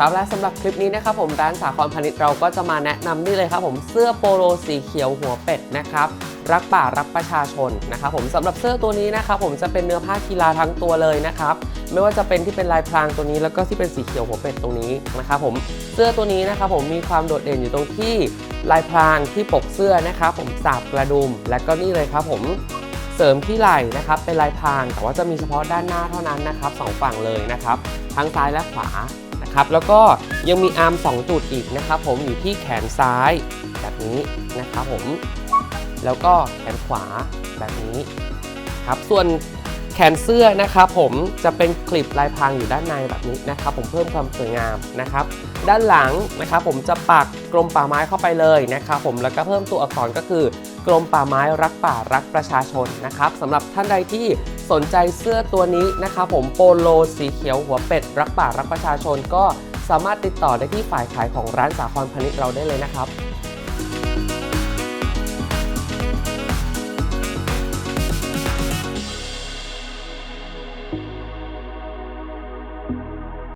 ครับและสำหรับคลิปนี้นะครับผมร้านสาครพาณิชย์เราก็จะมาแนะนำนี่เลยครับผมเสื้อโปโลสีเขียวหัวเป็ดนะครับรักป่ารักประชาชนนะครับผมสำหรับเสื้อตัวนี้นะครับผมจะเป็นเนื้อผ้ากีฬาทั้งตัวเลยนะครับไม่ว่าจะเป็นที่เป็นลายพรางตัวนี้ แล้วก็ที่เป็นสีเขียวหัวเป็ดตรงนี้นะครับผมเสื้อตัวนี้นะครับผมมีความโดดเด่นอยู่ตรงที่ลายพรางที่ปกเสื้อนะครับผมสาบกระดุม และก็นี่เลยครับผมเสริมที่ไหล่นะครับเป็นลายพรางแต่ว่าจะมีเฉพาะด้านหน้าเท่านั้นนะครับสองฝั่งเลยนะครับทั้งซ้ายและขวา นะครับแล้วก็ยังมีอาร์ม2จุดอีกนะครับผมอยู่ที่แขนซ้ายแบบนี้นะครับผมแล้วก็แขนขวาแบบนี้ครับส่วน แขนเสื้อนะครับผมจะเป็นคลิปลายพรางอยู่ด้านในแบบนี้นะครับผมเพิ่มความสวยงามนะครับด้านหลังนะครับผมจะปักกรมป่าไม้เข้าไปเลยนะครับผมแล้วก็เพิ่มตัวอักษรก็คือกรมป่าไม้รักป่ารักประชาชนนะครับสำหรับท่านใดที่สนใจเสื้อตัวนี้นะครับผมโปโลสีเขียวหัวเป็ด รักป่ารักประชาชนก็สามารถติดต่อได้ที่ฝ่ายขายของร้านสาครพณิชย์เราได้เลยนะครับ